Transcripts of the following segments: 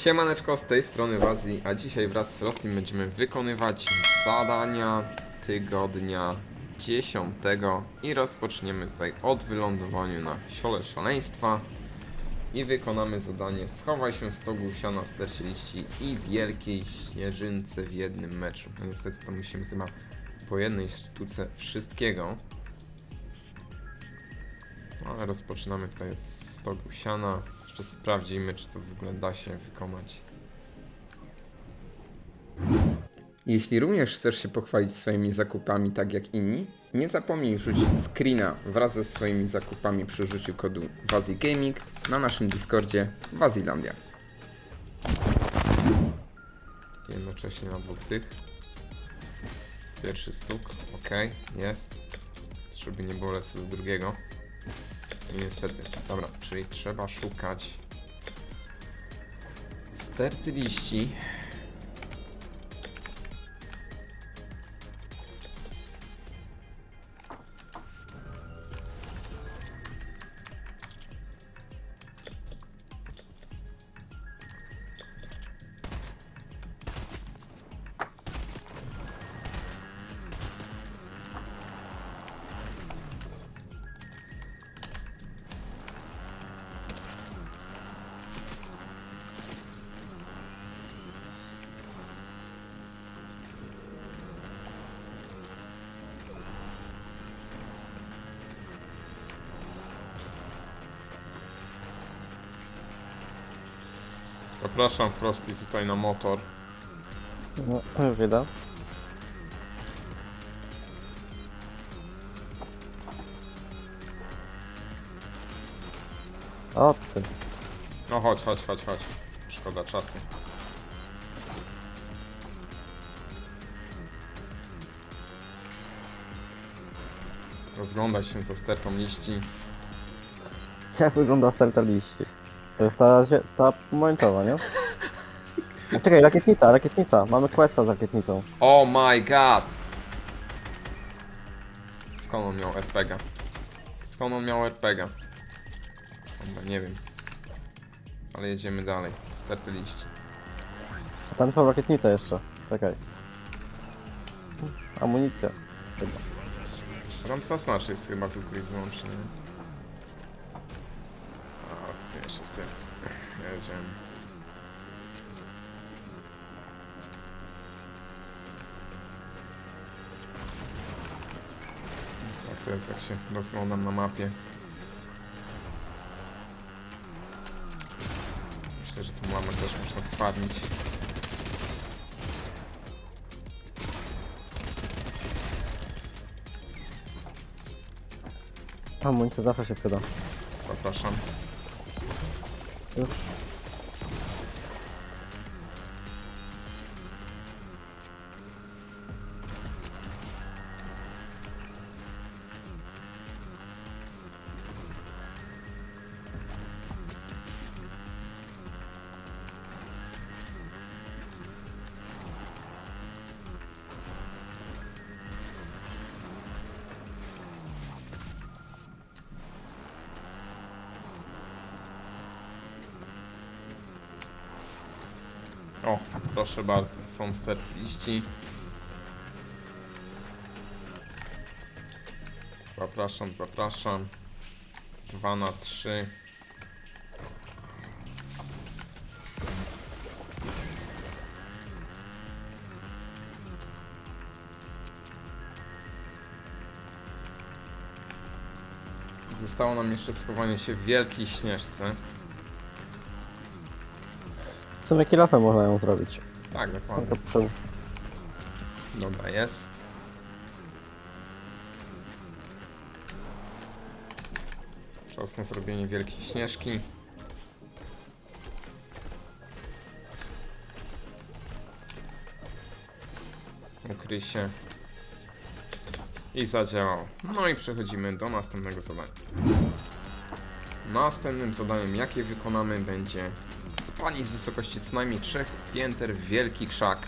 Siemaneczko, z tej strony Wazji, a dzisiaj wraz z Frostim będziemy wykonywać zadania tygodnia 10 i rozpoczniemy tutaj od wylądowaniu na siole szaleństwa i wykonamy zadanie schowaj się z togu siana stercie liści i wielkiej śnieżynce w jednym meczu. No niestety to musimy chyba po jednej sztuce wszystkiego. No, Ale rozpoczynamy tutaj od stogu siana. Jeszcze sprawdzimy, czy to w ogóle da się wykonać. Jeśli również chcesz się pochwalić swoimi zakupami tak jak inni, nie zapomnij rzucić screena wraz ze swoimi zakupami przy użyciu kodu WaziGaming na naszym Discordzie Wazilandia. Jednocześnie na dwóch tych. Pierwszy stuk, ok, jest. Żeby nie było lecę z drugiego. Niestety, dobra, czyli trzeba szukać sterty liści. Zapraszam Frosty tutaj na motor. No, już idę. O ty. No chodź, chodź, chodź, chodź. Szkoda czasu. Rozglądaj się za stertą liści. Jak wygląda starter liści? To jest ta, zie- ta pomarańczowa, nie? A czekaj, rakietnica, rakietnica. Mamy questa z rakietnicą. Oh my god! Skąd on miał RPG? Skąd on miał RPG? Dobra, nie wiem. Ale jedziemy dalej. Sterty liści. A tam są rakietnice jeszcze. Czekaj. Amunicja. Chyba. Ramsas nasz jest chyba tylko i wyłącznie. A, jeszcze z tym. Jedziemy. Tak to jest jak się rozglądam na mapie. Myślę, że tą mamę też można sfarmić. Amunicja zawsze się przyda. Zapraszam. Już. O, proszę bardzo, są start liści. Zapraszam, zapraszam. 2 na 3. Zostało nam jeszcze schowanie się w wielkiej śnieżce. Sumie kilofę można ją zrobić. Tak, dokładnie. Tylko przez... Dobra, jest. Czas na zrobienie wielkiej śnieżki. Ukryj się. I zadziałał. No i przechodzimy do następnego zadania. Następnym zadaniem, jakie wykonamy, będzie spani z wysokości co najmniej 3 pięter wielki krzak.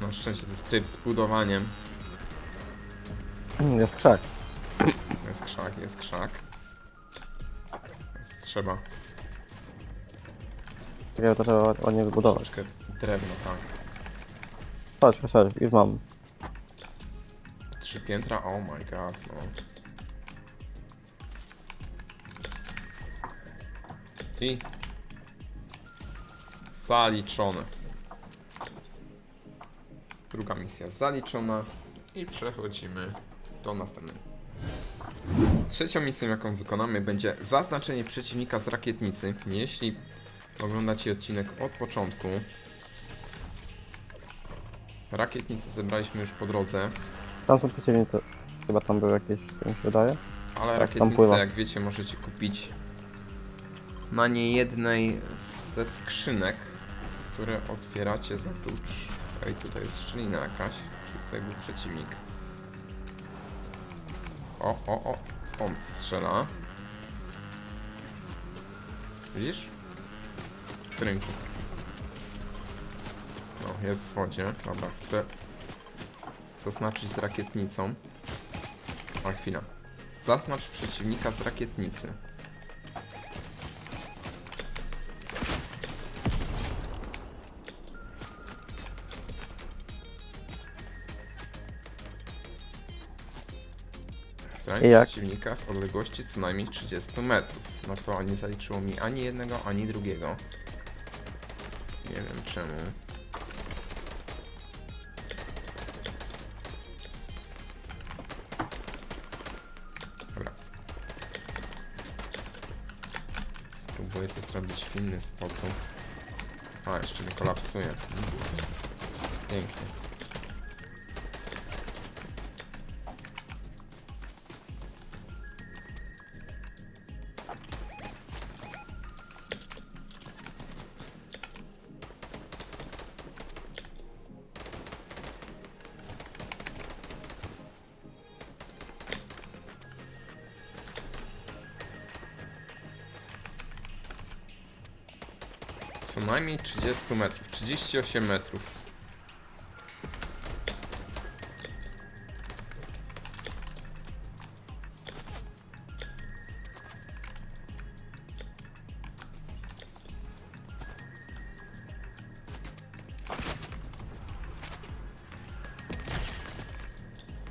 Na szczęście to jest tryb z budowaniem. Jest krzak. Jest krzak, jest krzak. trzeba. Czekaj, to trzeba ładnie wybudować. Troszeczkę drewno, tak. Chodź, chodź, chodź, już mam. Trzy piętra, oh my god, no. I... Zaliczone. Druga misja zaliczona i przechodzimy do następnej. Trzecią misją, jaką wykonamy, będzie zaznaczenie przeciwnika z rakietnicy. Jeśli oglądacie odcinek od początku, rakietnicę zebraliśmy już po drodze. Tam są przeciwnicy. Chyba tam był jakiś, mi się wydaje. Ale tam rakietnicę, pływa. jak wiecie, możecie kupić na niejednej ze skrzynek, które otwieracie za klucz. Ej, tutaj jest szczelina jakaś, czyli tutaj był przeciwnik. O, o, o, stąd strzela. Widzisz? Z rynku. No, jest w wodzie. Dobra, chcę zaznaczyć z rakietnicą. O, chwila. Zaznacz przeciwnika z rakietnicy. I jak? przeciwnika z odległości co najmniej 30 metrów. No to nie zaliczyło mi ani jednego, ani drugiego. Nie wiem czemu. Dobra. Spróbuję to zrobić w inny sposób. A, jeszcze nie kolapsuje. Pięknie. Najmniej 30 metrów. 38 metrów.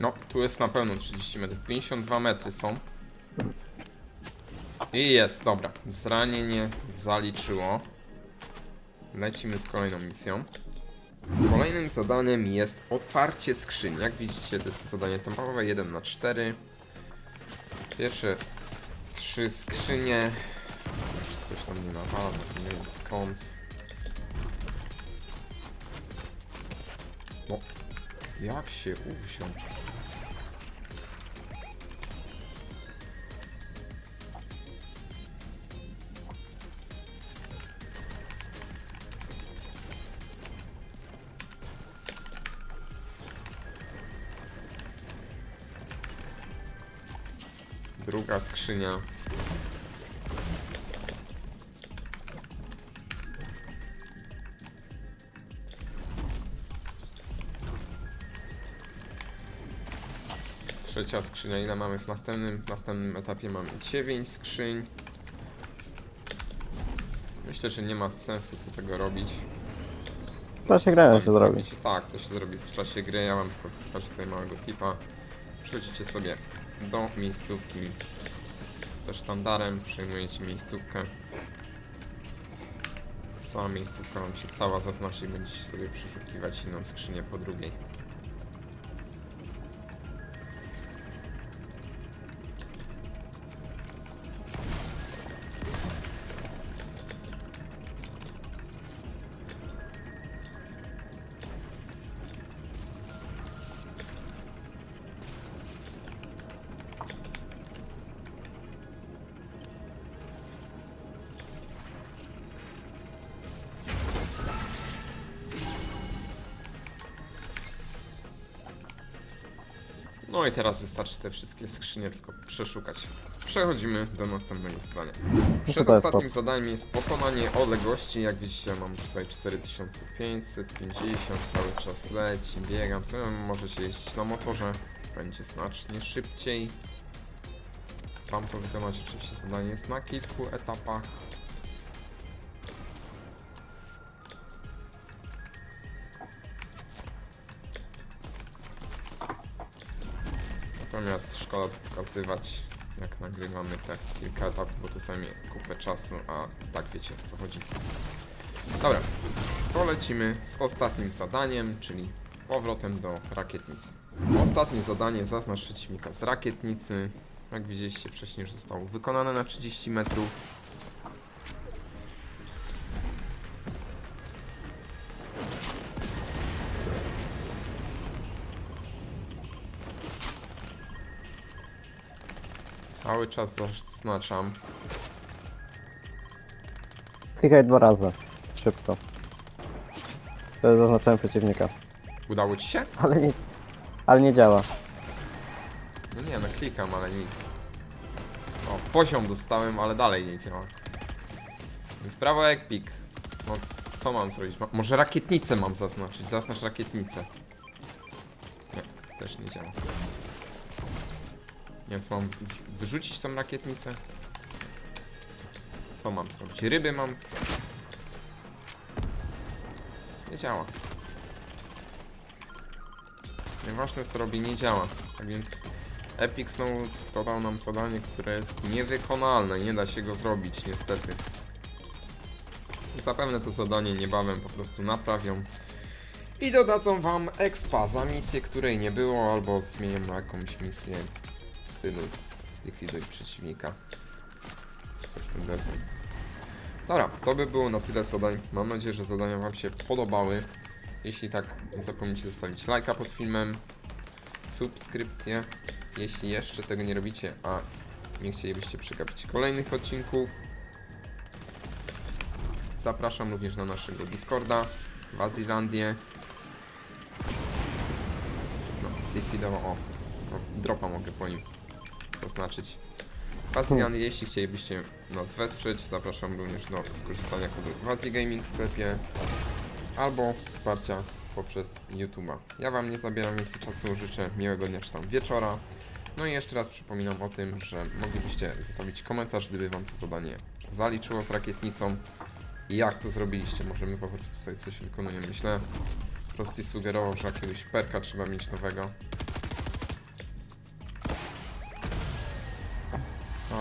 No, tu jest na pewno 30 metrów. 52 metry są. I jest, dobra. Zranienie zaliczyło. Lecimy z kolejną misją. Kolejnym zadaniem jest otwarcie skrzyni. Jak widzicie, to jest zadanie tempowe 1 na 4 Pierwsze trzy skrzynie. Ktoś tam nie nawala, nie wiem skąd. No, jak się uwziął? Druga skrzynia. Trzecia skrzynia. Ile mamy w następnym? W następnym etapie mamy 9 skrzyń. Myślę, że nie ma sensu co tego robić. W czasie gry się zrobi. Tak, to się zrobi w czasie gry. Ja mam tylko pokażę tutaj małego tipa. Przechodzicie sobie do miejscówki ze sztandarem, przejmujecie miejscówkę. Cała miejscówka wam się cała zaznaczy i będziecie sobie przeszukiwać inną skrzynię po drugiej. No i teraz wystarczy te wszystkie skrzynie tylko przeszukać. Przechodzimy do następnego zadania. Przed to jest ostatnim zadaniem jest pokonanie odległości. Jak widzicie mam tutaj 4550, cały czas leci, biegam. Sobie możecie jeździć na motorze, będzie znacznie szybciej. Wam to wykonać. Oczywiście zadanie jest na kilku etapach. Natomiast szkoda pokazywać, jak nagrywamy te kilka etapów, bo to zajmie kupę czasu, a tak wiecie o co chodzi. Dobra, polecimy z ostatnim zadaniem, czyli powrotem do rakietnicy. Ostatnie zadanie zaznacz przeciwnika z rakietnicy. Jak widzieliście wcześniej już zostało wykonane na 30 metrów. Cały czas zaznaczam. Klikaj dwa razy. Szybko. To zaznaczałem przeciwnika. Udało ci się? Ale nie, ale nie działa. No nie, no klikam, ale nic. O, poziom dostałem, ale dalej nie działa. Więc prawo jak pik. No, co mam zrobić? Ma- może rakietnicę mam zaznaczyć. Zaznacz rakietnicę. Nie, też nie działa. Więc mam wyrzucić tą rakietnicę? Co mam zrobić? Ryby mam? Nie działa. Nieważne co robi, nie działa. Tak więc Epic znowu dodał nam zadanie, które jest niewykonalne, nie da się go zrobić niestety. Zapewne to zadanie niebawem po prostu naprawią i dodadzą wam expa za misję, której nie było, albo zmienią na jakąś misję w stylu zlikwiduj przeciwnika. Coś w tym deseń. Dobra, to by było na tyle zadań. Mam nadzieję, że zadania wam się podobały. Jeśli tak, nie zapomnijcie zostawić lajka pod filmem, subskrypcję, jeśli jeszcze tego nie robicie, a nie chcielibyście przegapić kolejnych odcinków. Zapraszam również na naszego Discorda, Wazilandię. No, zlikwidował, o, dropa mogę po nim zaznaczyć. Wazilandię, jeśli chcielibyście nas wesprzeć, zapraszam również do skorzystania kodu Wazi Gaming w sklepie albo wsparcia poprzez YouTube'a. Ja Wam nie zabieram więcej czasu, życzę miłego dnia czy tam wieczora. No i jeszcze raz przypominam o tym, że moglibyście zostawić komentarz, gdyby Wam to zadanie zaliczyło z rakietnicą. I jak to zrobiliście? Może my po prostu tutaj coś wykonujemy. Myślę, Prosty sugerował, że jakiegoś perka trzeba mieć nowego.